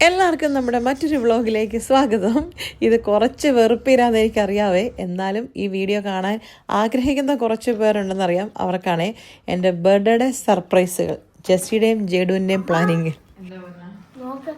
എല്ലാവർക്കും നമ്മുടെ മറ്റൊരു വ്ളോഗിലേക്ക് സ്വാഗതം. ഇത് കുറച്ച് വെറുപ്പീരാന്ന് എനിക്കറിയാവേ. എന്നാലും ഈ വീഡിയോ കാണാൻ ആഗ്രഹിക്കുന്ന കുറച്ച് പേരുണ്ടെന്നറിയാം. അവർക്കാണേ എന്റെ ബർത്ത്ഡേ സർപ്രൈസുകൾ. ജെസ്സിയുടെയും ജേഡുവിന്റെയും പ്ലാനിങ് നോക്ക്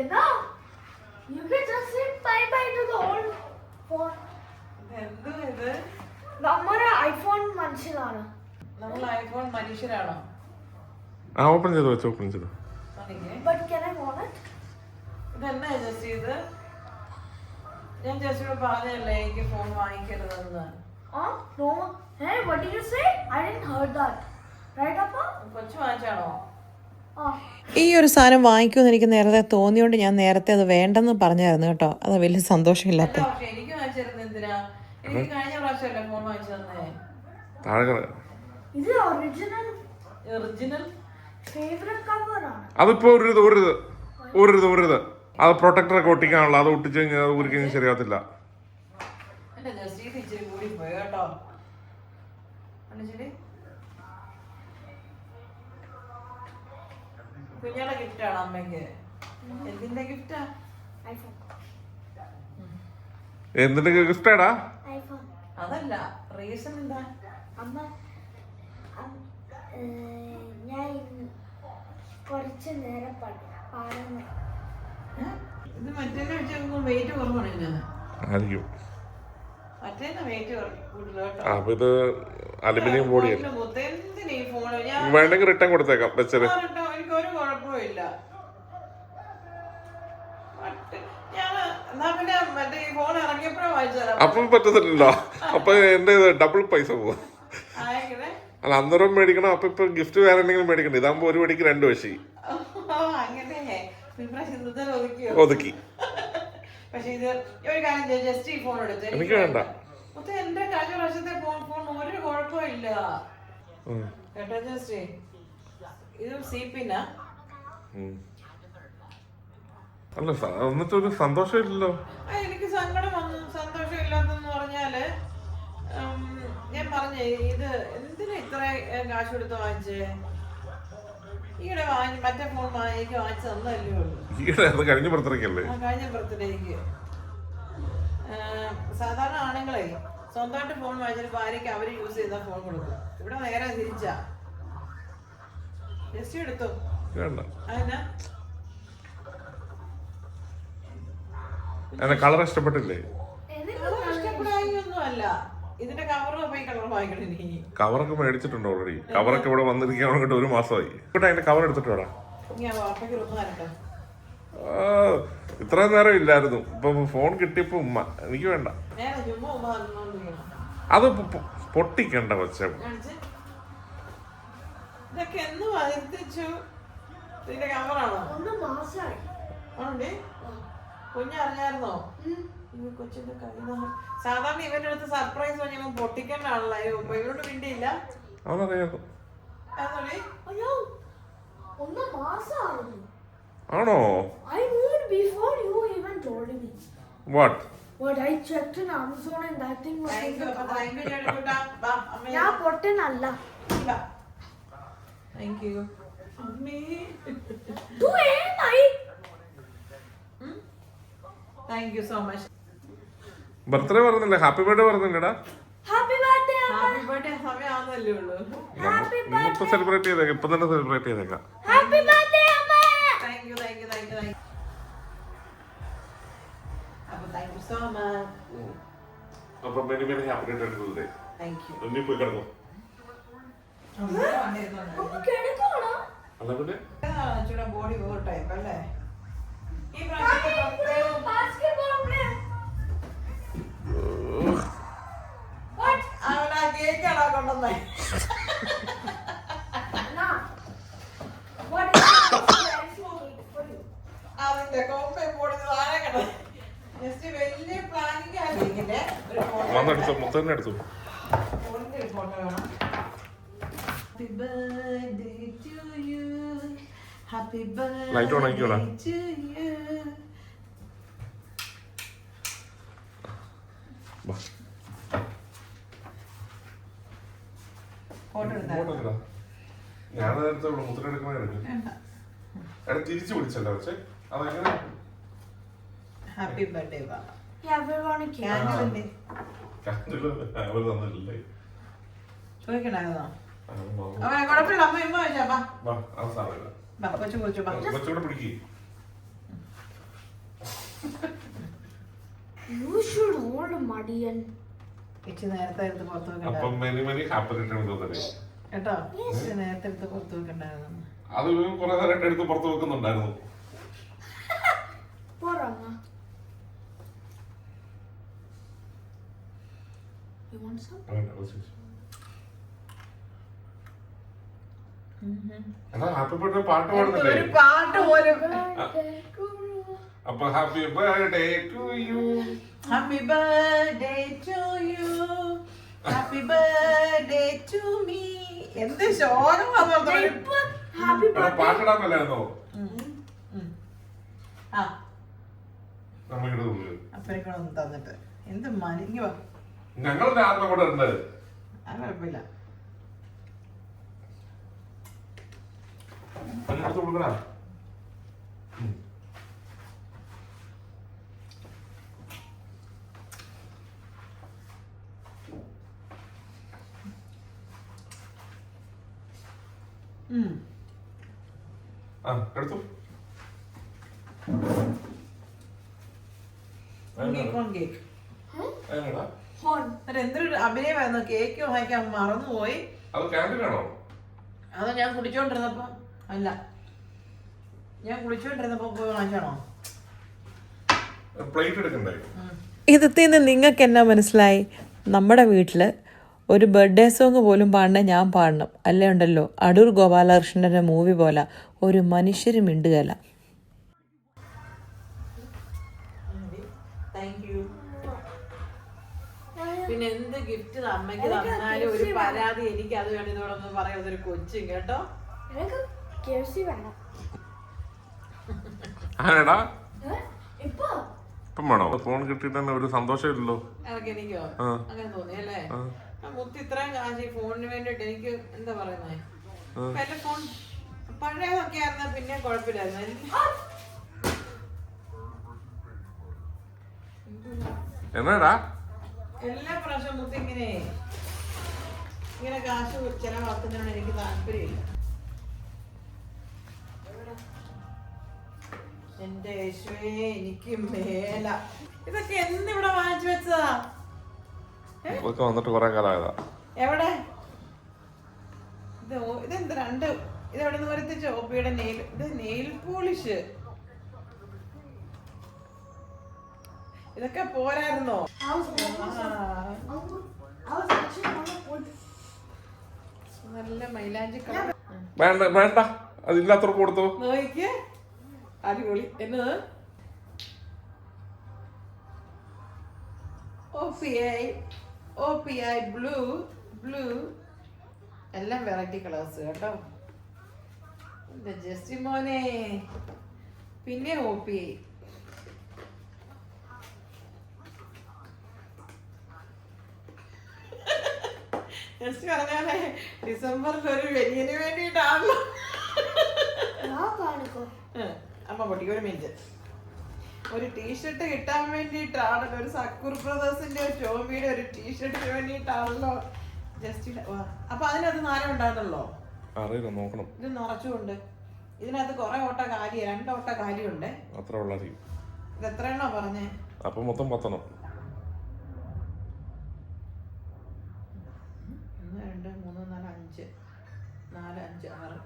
എന്താ you can just say bye bye to the old phone. നമ്മുടെ ഐഫോൺ മനുഷ്യനാണ്. നമ്മൾ ഐഫോൺ മനുഷ്യരാണോ? ആ ഓപ്പൺ ചെയ്തു വെച്ചോ ഓപ്പൺ ചെയ്തു. ഇതെന്നാ ജസ്റ്റ് ഇത്? ഞാൻ പറഞ്ഞല്ലേ എനിക്ക് ഫോൺ വാങ്ങിക്കരുതെന്ന്. കൊച്ചു വാങ്ങിച്ചാണോ? ഈ ഒരു സാധനം വാങ്ങിക്കുമെന്ന് എനിക്ക് നേരത്തെ തോന്നിയോണ്ട് ഞാൻ നേരത്തെ അത് വേണ്ടെന്ന് പറഞ്ഞായിരുന്നു കേട്ടോ. അത് വലിയ സന്തോഷമില്ലാത്ത എനിക്ക് വാങ്ങിച്ചിരുന്നു എന്തിനാ? എനിക്ക് കഴിഞ്ഞ പ്രാവശ്യമല്ലേ ഫോൺ വാങ്ങിച്ചു തന്നെ ഇത് ഒറിജിനൽ ഒറിജിനൽ ഫേവറേറ്റ് കവർ ആണ്. അതിപ്പോ ഒരു ഇത് ഒരു ഇത് ഒരു ഇത് ഒരു ഇത്. അത് പ്രൊട്ടക്ടറൊക്കെ ഒട്ടിക്കാനുള്ള അത് ഒട്ടിച്ചു കഴിഞ്ഞാൽ അത് ഊരി കഴിഞ്ഞാൽ ശരിയാകത്തില്ല ഗിഫ്റ്റാണ് അമ്മയ്ക്ക്? എന്തിന്റെ ഗിഫ്റ്റാ ഐഫോൺ എന്തിന്റെ ഗിഫ്റ്റാടാ ഐഫോൺ. അതല്ല റീസൺ എന്താ? അമ്മ ഞാൻ കുറച്ച് നേരം പാടുന്നു ഇത് മറ്റേ വെയിറ്റ് കുറവാണ് ആയിരിക്കും. അപ്പൊ ഇത് അലുമിനിയം ഞാൻ വേണ്ടെങ്കിൽ റിട്ടേൺ കൊടുത്തേക്കാം വെച്ചത്. അപ്പം പറ്റത്തില്ലല്ലോ. അപ്പൊ എന്റെ ഡബിൾ പൈസ പോവാ. അല്ല അന്നേരം മേടിക്കണം അപ്പൊ ഇപ്പൊ ഗിഫ്റ്റ് വേറെ എന്തെങ്കിലും മേടിക്കണ്ട? ഇതാകുമ്പോ ഒരു വടിക്ക് രണ്ട് വശി ഒതുക്കി. എനിക്ക് വേണ്ട. അല്ല സ- എന്നിട്ട് ഒരു സന്തോഷമില്ലല്ലോ. എനിക്ക് സങ്കടം വന്നു. സന്തോഷം ഇല്ലാത്തെന്ന് പറഞ്ഞാൽ ഞാൻ പറഞ്ഞു ഇത് എന്തിനാ ഇത്ര കാശ് കൊടുത്ത് വാങ്ങിച്ചേ? ഈയിടെ വാങ്ങി മറ്റേ ഫോൺ വാങ്ങിക്ക് വാങ്ങിച്ച് തന്നല്ലേ ഉള്ളൂ. ഈയിടെ അത് കഴിഞ്ഞ പുറത്തിറക്കല്ലേ ആ, കഴിഞ്ഞ ബർത്ത്ഡേക്ക് സാധാരണ ആണുങ്ങളെ സ്വന്തമായിട്ട് ഫോൺ വാങ്ങിച്ചിട്ട് ഭാര്യയ്ക്ക് അവർ യൂസ് ചെയ്ത ഫോൺ കൊടുക്കും ഇവിടെ നേരെ തിരിച്ചാ. ജസ്റ്റ് എടുത്തു? അതിനാ കളർ ഇഷ്ടപ്പെട്ടില്ലേ? ഇതിന്റെ കവർ പോയി കളർ വാങ്ങിക്കണം ഇനി കവറൊക്കെ മേടിച്ചിട്ടുണ്ട് ഓൾറെഡി കവറൊക്കെ ഇവിടെ വന്നിരിക്കാൻ വേണ്ടിട്ട് ഒരു മാസമായി. ഇവിടെ അതിന്റെ കവർ എടുത്തിട്ട് വേണം ഞാൻ വാപ്പയ്ക്ക് ഒന്ന് തരട്ടെ ഇത്രയും നേരം ഇല്ലായിരുന്നു. ഇപ്പൊ ഫോൺ കിട്ടിയപ്പോ ഉമ്മ. എനിക്ക് വേണ്ട. അത് പൊട്ടിക്കണ്ട കൊച്ചെ. കുഞ്ഞറിഞ്ഞായിരുന്നോ കൊച്ചിന്റെ കൈ സാധാരണ ഇവന്റെ അടുത്ത് സർപ്രൈസ് പൊട്ടിക്കേണ്ട പൊട്ടിക്കേണ്ടാണല്ലോ. ഇവരോട് മിണ്ടിയില്ല. അവനറിയാം. ആണോ? I knew it before you even told me. What But I checked in Amazon and that thing was in thank you the അമ്മ. ഞാൻ പൊട്ടനല്ല. താങ്ക് യു അമ്മേ. Du ഏതായി thank you so much birthday പറഞ്ഞില്ലേ? ഹാപ്പി ബർത്ത്ഡേ പറഞ്ഞില്ലടാ. Happy birthday happy birthday സമയം ആവുന്നല്ലേ ഉള്ളൂ. ഇപ്പൊ സെലിബ്രേറ്റ് ചെയ്തേക്കാം. ഇപ്പൊ തന്നെ സെലിബ്രേറ്റ് ചെയ്തേക്കാം. ഹാപ്പി അപ്പൊ മെനി മെനി നീ പോയി അല്ല പിന്നെ? ചൂടെ ബോഡി ഓവർ ടൈപ്പ് അല്ലേ ഈ പ്രാവശ്യത്തെ you. അതിന്റെ കോപ്പ ബോഡി താഴെ കിടന്നു. ജസ്റ്റ് വലിയ പ്ലാനിങ് ആയിരിക്കില്ലേ ഒരു ഫോട്ടോ വന്നെടുത്തു മുത്തന്നെ എടുത്തു ഫോണിന്റെ ഒരു ഫോട്ടോ വേണം happy birthday to you happy. Birthday to you വാ. ഫോട്ടോ എടുത്താ ഇങ്ങോട്ട് ഇടാം. ഞാൻ നേരത്തെ മുദ്ര എടുക്കണ എടുക്കും വേണ്ട എടാ വെച്ച്. പക്ഷെ അതെങ്ങനെ ഹാപ്പി ബർത്ത്ഡേ അവർ തന്നില്ലേ ചോദിക്കണോ കുഴപ്പമില്ല അമ്മ ഇമ്മ വെച്ചാ ബാ. വാ, അത് ബാ കൊച്ചു കൊച്ചു ബാ. കുറച്ചുകൂടെ പിടിക്ക്. You should hold. ഇച്ചി നേരത്തെ എടുത്ത് പുറത്ത് അപ്പം മെനി മെനി ഹാപ്പി റിട്ടേൺ കേട്ടോ? ഇച്ചി നേരത്തെ എടുത്ത് പുറത്ത് വെക്കണ്ടായിരുന്നു. അത് കുറെ നേരമായിട്ട് എടുത്ത് പുറത്ത് വെക്കുന്നുണ്ടായിരുന്നു. ഹാപ്പി ബർത്ത്ഡേ പാട്ട് പാടുന്നില്ലേ? പാട്ട് പോലും. അപ്പൊ happy birthday to you. Happy birthday to you. Happy birthday to me. എന്ത് ശോകം വന്നു. പാട്ടിടാൻ തന്നിട്ട്. എന്ത് മലിങ്ങി വാ. ഞങ്ങളുടെ ആത്മ കൂടെ ഉണ്ട് കുഴപ്പമില്ല. ഉം. ആ എടുത്തു. എന്തൊരു അഭിനയമായിരുന്നു. കേക്ക് വാങ്ങിക്കാൻ മറന്നുപോയി. അത് ക്യാന്റീനാണോ? അത് ഞാൻ കുടിച്ചോണ്ടിരുന്നപ്പോ? അല്ല. ഞാൻ കുളിച്ചോണ്ടിരുന്നപ്പോ പോയി വാങ്ങിച്ചാണോ? പ്ലേറ്റ് എടുക്കണ്ടേ? ഇതിൽ നിന്ന് നിങ്ങൾക്ക് എന്നാ മനസ്സിലായി? നമ്മുടെ വീട്ടിൽ ഒരു ബർത്ത്ഡേ സോങ് പോലും പാടണേ ഞാൻ പാടണം. അല്ലേ ഉണ്ടല്ലോ? അടൂർ ഗോപാലകൃഷ്ണന്റെ മൂവി പോലെ ഒരു മനുഷ്യരും മിണ്ടുകയല്ല പിന്നെ എന്ത് ഗിഫ്റ്റ് അമ്മയ്ക്ക് തന്നാലും ഒരു പരാതി എനിക്ക് അത് വേണ്ടി ഇതോടൊന്നും പറയുന്നത് ഒരു കൊച്ചും കേട്ടോ? വേണം. ഏ? ഇപ്പൊ? ഇപ്പം വേണോ? ഫോൺ കിട്ടിയിട്ട് തന്നെ ഒരു സന്തോഷമില്ലല്ലോ. അങ്ങനെ തോന്നി അല്ലേ മുത്ത് ഇത്രയും കാശ് ഈ ഫോണിന് വേണ്ടിട്ട് എനിക്ക് എന്താ പറയുന്നത് എന്റെ ഫോൺ പഴയതൊക്കെ ആയിരുന്ന പിന്നെ കുഴപ്പമില്ലായിരുന്നു. എന്നാടാ എല്ലാ പ്രാവശ്യം മുത്ത് ഇങ്ങനെ ഇങ്ങനെ കാശ് ചെലവാക്കുന്നതിനോട് എനിക്ക് താല്പര്യമില്ല. എന്റെ യേശുവേ എനിക്ക് മേല. ഇതൊക്കെ എന്തിവിടെ വാങ്ങിച്ചു വെച്ചതാ? ഇതൊക്കെ വന്നിട്ട് കുറെ കാലമായതാ. എവിടെ? ഇതെന്ത് രണ്ട് ഇത് എവിടെ നിന്ന് വരുത്തിച്ച ഓപ്പിയുടെ നെയിൽ ഇത് നെയിൽ പോളിഷ്. ഇതൊക്കെ പോരായിരുന്നോ? നല്ല മൈലാഞ്ചി വേണ്ട വേണ്ട. അതില്ലാത്തവർക്ക് കൊടുത്തു. നോക്കിക്ക് അടിപൊളി. എന്നത് ഐ ഒ പി ഐ ബ്ലൂ ബ്ലൂ എല്ലാം വെറൈറ്റി കളേഴ്സ് കേട്ടോ. ജസ്റ്റി മോനെ. പിന്നെ ഒ പി ഐ ജസ്റ്റ് പറഞ്ഞാലേ ഡിസംബറിൽ ഒരു വെനിയന് വേണ്ടിയിട്ടാണല്ലോ. കാണിക്കോ അമ്മ പൊട്ടി ഒരു മിനിറ്റ്. ഒരു ടീഷർട്ട് കിട്ടാൻ വേണ്ടിയിട്ടാണല്ലോ ഒരു സക്കൂർ ബ്രദേഴ്സിന്റെ ഒരു ടോമിയുടെ ഒരു ടീഷർട്ടിന് വേണ്ടിയിട്ടാണല്ലോ. ജസ്റ്റ് അപ്പൊ അതിനകത്ത് നാരം ഉണ്ടായിരുന്നല്ലോ? അറിയില്ല നോക്കണം. ഇത് നിറച്ചുകൊണ്ട് ഇതിനകത്ത് കുറെ ഓട്ട കാലി രണ്ട് ഓട്ട കാര്യമുണ്ട് അത്ര ഉള്ളായിരിക്കും ഇത് എത്ര എണ്ണോ പറഞ്ഞേ? അപ്പൊ മൊത്തം പത്തണം ഒന്ന് രണ്ട് മൂന്ന് നാല് അഞ്ച്. നാല് അഞ്ച് ആറ്.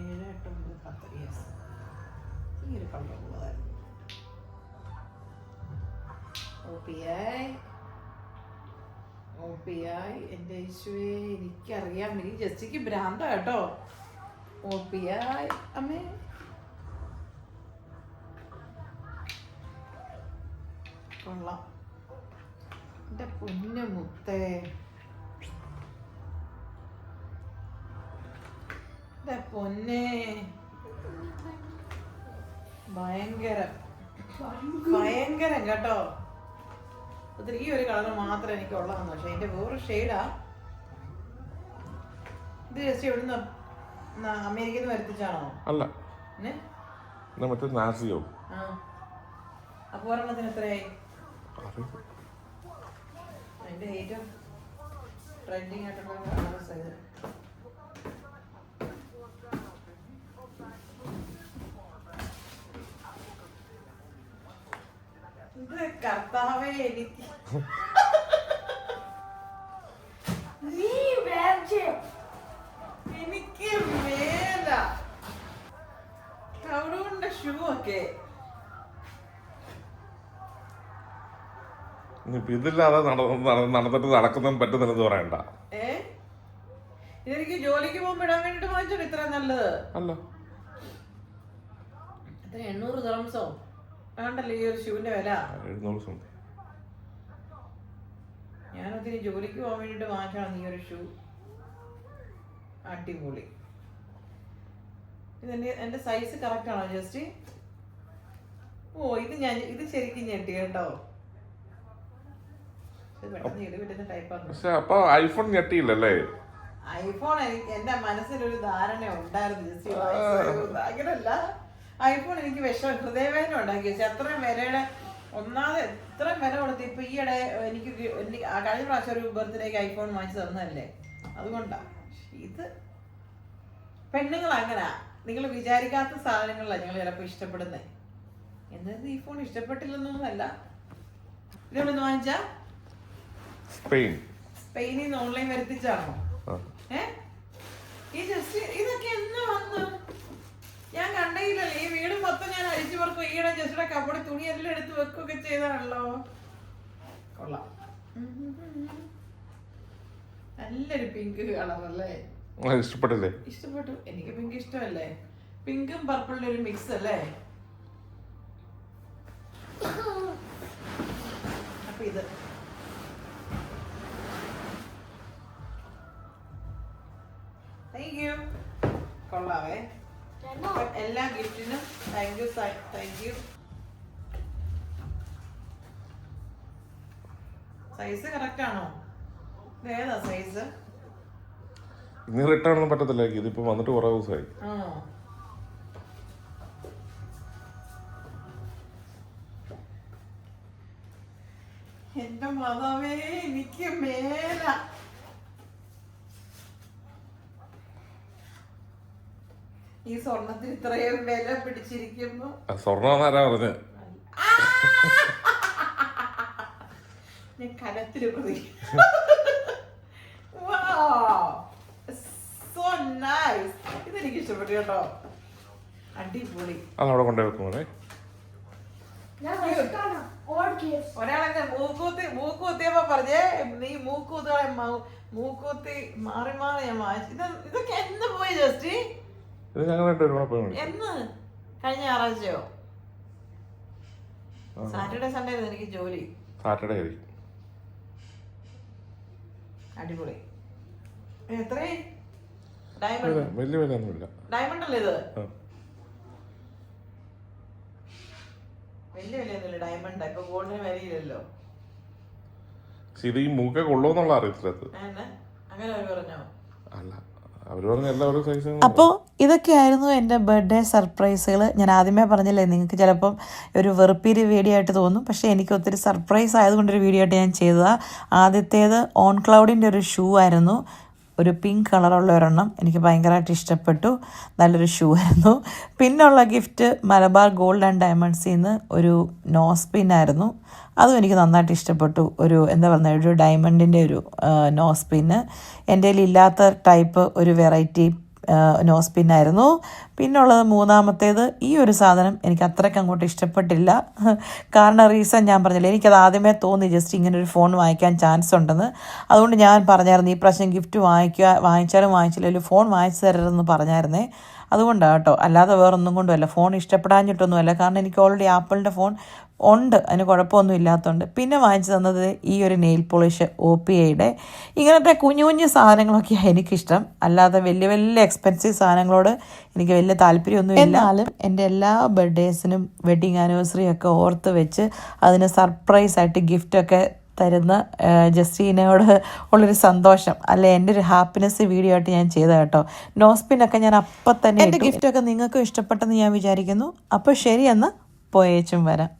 ഏഴ് എട്ട് ഒമ്പത് പത്ത്. യെസ് ഈ ഒരു കളർ പി ഐ. എന്റെ യേശുവേ എനിക്കറിയാം. എനിക്ക് ജസ്റ്റിക്ക് ഭ്രാന്ത കേട്ടോ. ഐ. അമ്മേ. കൊള്ളാം. എന്റെ പൊന്നു മുത്തേ. ദേ പൊന്നേ. ഭയങ്കരം. ഭയങ്കരം കേട്ടോ. ഒത്തിരി ഈ ഒരു കളർ മാത്രം എനിക്ക് ഉള്ളതാണ് പക്ഷേ എന്റെ വേറെ ഷെയ്ഡാ ഇത് ജസ്റ്റ് എവിടുന്ന് അമേരിക്കയിൽ നിന്ന് വരുത്തിച്ചാണോ? അല്ല. മറ്റേ നാസിയോ. ആ. അപ്പോൾ ഒരെണ്ണത്തിന് എത്രയായി? എന്റെ ഏറ്റവും ട്രെൻഡിങ് ആയിട്ടുള്ള കളേഴ്സ് ഇത് ഇത് കർത്താവേ എനിക്ക്. നീ. എനിക്ക് ഷൂ ഒക്കെ. ഇതില്ലാതെ നട- നട- നടന്നിട്ട് നടക്കുന്നതും പറ്റുന്നില്ലെന്ന് പറയണ്ട. ഇതെനിക്ക് ജോലിക്ക് പോകുമ്പോ ഇടാൻ വേണ്ടിട്ട് വാങ്ങിച്ചോ ഇത്ര നല്ലത്. അല്ല. എണ്ണൂറ് ദിറംസോ വേണ്ടല്ലോ ഈ ഒരു ഷൂവിന്റെ വില? എഴുന്നൂറ് സംതി ഞാനൊത്തിരി ജോലിക്ക് പോകാൻ വേണ്ടിട്ട് വാങ്ങിച്ചാണ് ഈ ഒരു ഷൂ. അടിപൊളി. ഇതെന്റെ എന്റെ സൈസ് കറക്റ്റ് ആണോ ജസ്റ്റ്? ഓ ഇത് ഞാൻ ഇത് ശരിക്കും ഞെട്ടി കേട്ടോ. ഇത് പക്ഷെ അപ്പൊ ഐഫോൺ ഞെട്ടിയില്ലല്ലേ? ഐഫോൺ എനിക്ക് എന്റെ മനസ്സിലൊരു ധാരണ ഉണ്ടായിരുന്നു ജസ്റ്റ് അങ്ങനല്ല. ഐഫോൺ എനിക്ക് വിഷം ഹൃദയവേദന ഉണ്ടാക്കി വെച്ചാൽ അത്രയും വിലയുടെ ഒന്നാമത് എത്ര വില കൊടുത്ത് ഇപ്പൊ ഈയിടെ എനിക്ക് കഴിഞ്ഞ പ്രാവശ്യം ഒരു ബർത്ത്ഡേക്ക് ഐഫോൺ വാങ്ങിച്ചു തന്നതല്ലേ? അതുകൊണ്ടാ. ഇത് പെണ്ണുങ്ങൾ അങ്ങനെ. നിങ്ങൾ വിചാരിക്കാത്ത സാധനങ്ങളാണ് ഞങ്ങൾ ചിലപ്പോൾ ഇഷ്ടപ്പെടുന്നത് എന്നത് ഈ ഫോൺ ഇഷ്ടപ്പെട്ടില്ലെന്നൊന്നുമല്ല ഇതെവിടുന്ന് വാങ്ങിച്ചാ? സ്പെയിൻ സ്പെയിനിൽ നിന്ന് ഓൺലൈൻ വരുത്തിച്ചാണോ. ഏ? ഈ ജസ്റ്റ് ഇതൊക്കെ എന്ന് വന്നു? ഞാൻ വീട് മൊത്തം ഞാൻ അഴിച്ചു പറക്കും. ഈയിടെ ജസ്റ്റിയുടെ കബോർഡ് തുണി എല്ലാം എടുത്ത് വെക്കുകയൊക്കെ ചെയ്താണല്ലോ. കൊള്ളാം. നല്ലൊരു പിങ്ക് കളറല്ലേ ഇഷ്ടപ്പെട്ടില്ലേ? ഇഷ്ടപ്പെട്ടു. എനിക്ക് പിങ്ക് ഇഷ്ടമല്ലേ? പിങ്കും പർപ്പിളിന്റെ ഒരു മിക്സ് അല്ലേ? അപ്പൊ ഇത്. താങ്ക് യു കൊള്ളാവേ. എല്ലാ ഗിഫ്റ്റിനും thank you thank you size correct ആണോ? ഏതാ സൈസ് ഇനി റിട്ടേൺ ഒന്നും പറ്റത്തില്ല ഇതിപ്പോ വന്നിട്ട് കുറെ ദിവസമായി. എന്റെ മാതാവേ എനിക്ക് മേല. ഈ സ്വർണത്തിന് ഇത്രയും വില പിടിച്ചിരിക്കുന്നു. സ്വർണം ആരാ പറഞ്ഞ്? ഞാൻ കനത്തിൽ പ്രതി ഇതെനിക്ക് ഇഷ്ടപ്പെട്ടു കേട്ടോ. അടിപൊളി. അതവിടെ കൊണ്ടേ. ഒരാളെന്നെ മൂക്കൂത്തി മൂക്കൂത്തിയപ്പോ പറഞ്ഞേ നീ മൂക്കൂത്തുകളെ മൂക്കൂത്തി മാറി മാറി ഞാൻ വാങ്ങിച്ചു ഇത് ഇതൊക്കെ എന്ന് പോയി ജസ്റ്റ്? ഇത് ഞങ്ങൾ രണ്ടുപേരും കൂടെ പോയി മേടിച്ചു. എന്ന്? കഴിഞ്ഞ ഞായറാഴ്ചയോ. സാറ്റർഡേ സൺഡേ ആയിരുന്നു എനിക്ക് ജോലി. സാറ്റർഡേ ആയിരിക്കും അടിപൊളി. എത്രേ? ഡയമണ്ട് വലിയ ഡയമണ്ട് അല്ലേ ഇത്? ആ. വലിയ വിലയൊന്നുമില്ല ഡയമണ്ട് ഇപ്പൊ ഗോൾഡിന് വിലയില്ലല്ലോ. പക്ഷെ ഇത് ഈ മൂക്കെ കൊള്ളുമെന്നുള്ള അറിയത്തില്ല അത്. അങ്ങനെ അങ്ങനെ അവർ പറഞ്ഞോ? അല്ല. അപ്പോൾ ഇതൊക്കെയായിരുന്നു എന്റെ ബർത്ത്ഡേ സർപ്രൈസുകൾ ഞാൻ ആദ്യമേ പറഞ്ഞില്ലേ നിങ്ങൾക്ക് ചിലപ്പം ഒരു വെറുപ്പീര് വീഡിയോ ആയിട്ട് തോന്നും. പക്ഷേ എനിക്ക് ഒത്തിരി സർപ്രൈസ് ആയതുകൊണ്ടൊരു വീഡിയോ ആയിട്ട് ഞാൻ ചെയ്തതാണ് ആദ്യത്തേത് ഓൺ ക്ലൗഡിന്റെ ഒരു ഷൂ ആയിരുന്നു. ഒരു പിങ്ക് കളറുള്ള ഒരെണ്ണം എനിക്ക് ഭയങ്കരമായിട്ട് ഇഷ്ടപ്പെട്ടു. നല്ലൊരു ഷൂ ആയിരുന്നു. പിന്നുള്ള ഗിഫ്റ്റ് മലബാർ ഗോൾഡ് ആൻഡ് ഡയമണ്ട്സിൽ നിന്ന് ഒരു നോസ് പിൻ ആയിരുന്നു. അതും എനിക്ക് നന്നായിട്ട് ഇഷ്ടപ്പെട്ടു. ഒരു എന്താ പറയുക ഒരു ഡയമണ്ടിന്റെ ഒരു നോസ് പിന്ന് എന്റെ കയ്യിൽ ഇല്ലാത്ത ടൈപ്പ് ഒരു വെറൈറ്റി നോസ് പിന്നായിരുന്നു പിന്നുള്ളത് മൂന്നാമത്തേത് ഈ ഒരു സാധനം എനിക്ക് അത്രയ്ക്ക് അങ്ങോട്ട് ഇഷ്ടപ്പെട്ടില്ല. കാരണം റീസൺ ഞാൻ പറഞ്ഞില്ല എനിക്കത് ആദ്യമേ തോന്നി ജസ്റ്റ് ഇങ്ങനെ ഒരു ഫോൺ വാങ്ങിക്കാൻ ചാൻസ് ഉണ്ടെന്ന്. അതുകൊണ്ട് ഞാൻ പറഞ്ഞായിരുന്നു ഈ പ്രാവശ്യം ഗിഫ്റ്റ് വാങ്ങിക്കുക വാങ്ങിച്ചാലും വാങ്ങിച്ചില്ലെങ്കിലും ഫോൺ വാങ്ങിച്ചു തരരുതെന്ന് പറഞ്ഞായിരുന്നേ. അതുകൊണ്ടാണ് കേട്ടോ അല്ലാതെ വേറൊന്നും കൊണ്ടുമല്ല ഫോൺ ഇഷ്ടപ്പെടാഞ്ഞിട്ടൊന്നുമല്ല. കാരണം എനിക്ക് ഓൾറെഡി ആപ്പിളിന്റെ ഫോൺ ഉണ്ട്. അതിന് കുഴപ്പമൊന്നും ഇല്ലാത്തതുകൊണ്ട് പിന്നെ വാങ്ങിച്ചു തന്നത് ഈ ഒരു നെയിൽ പോളിഷ് ഒ പി ഐയുടെ ഇങ്ങനത്തെ കുഞ്ഞു കുഞ്ഞു സാധനങ്ങളൊക്കെയാണ് എനിക്കിഷ്ടം. അല്ലാതെ വലിയ വലിയ എക്സ്പെൻസീവ് സാധനങ്ങളോട് എനിക്ക് വലിയ താല്പര്യമൊന്നും എന്നാലും എന്റെ എല്ലാ ബർത്ത്ഡേസിനും വെഡിങ് ആനിവേഴ്സറി ഒക്കെ ഓർത്ത് വെച്ച് അതിന് സർപ്രൈസ് ആയിട്ട് ഗിഫ്റ്റൊക്കെ തരുന്ന ജസ്റ്റീനയോട് ഉള്ളൊരു സന്തോഷം. അല്ലെ എന്റെ ഒരു ഹാപ്പിനെസ് വീഡിയോ ആയിട്ട് ഞാൻ ചെയ്ത കേട്ടോ. നോസ്പിനൊക്കെ ഞാൻ അപ്പം തന്നെ എന്റെ ഗിഫ്റ്റൊക്കെ നിങ്ങൾക്കും ഇഷ്ടപ്പെട്ടെന്ന് ഞാൻ വിചാരിക്കുന്നു. അപ്പോൾ ശരിയെന്ന് പോയേച്ചും വരാം.